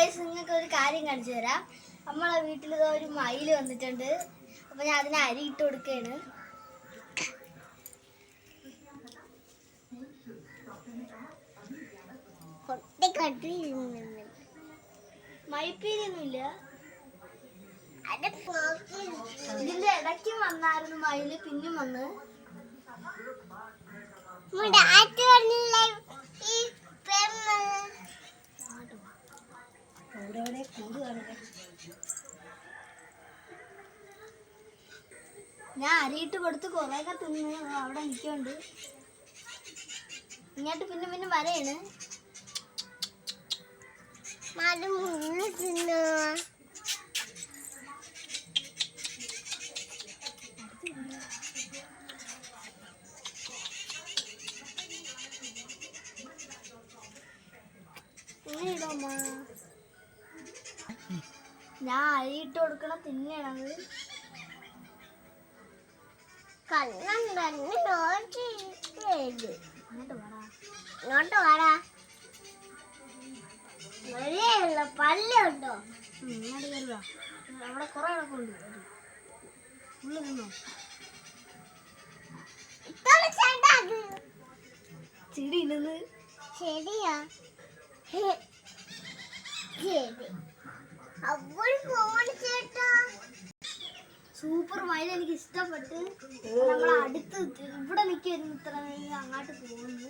Guys നിങ്ങൾക്ക് ഒരു കാര്യം കാണിച്ചു തരാം. നമ്മളെ വീട്ടിൽ ഒരു മയിൽ വന്നിട്ടുണ്ട്. അപ്പോൾ ഞാൻ അതിന് അരി ഇട്ട് കൊടുക്കുകയാണ്. മയിപ്പീരിയൊന്നുമില്ല ഇതിന്റെ ഇടയ്ക്ക് വന്നായിരുന്നു മയിൽ പിന്നെ വന്ന്. എവിടെ കൂടുകയാണ് ഞാൻ അരിയിട്ട് കൊടുത്ത് കുറേയൊക്കെ തിന്ന് അവിടെ നിൽക്കുന്നുണ്ട്. ഇങ്ങോട്ട് പിന്നെ പിന്നെ വരയാണ് ഇടമ്മ ഞാൻ അരിയിട്ട് കൊടുക്കണം തിന്നണത്. തന്നെ വേടാ. ഇങ്ങോട്ട് പല്ലുണ്ടോ അവിടെ കുറെ അത്. ചിടി ഇടുന്നത് ശരി സൂപ്പർ മയിൽ എനിക്ക് ഇഷ്ടപ്പെട്ട് നമ്മൾ അടുത്ത് ഇവിടെ നിൽക്കായിരുന്നു ഇത്ര അങ്ങോട്ട് പോകുന്നു.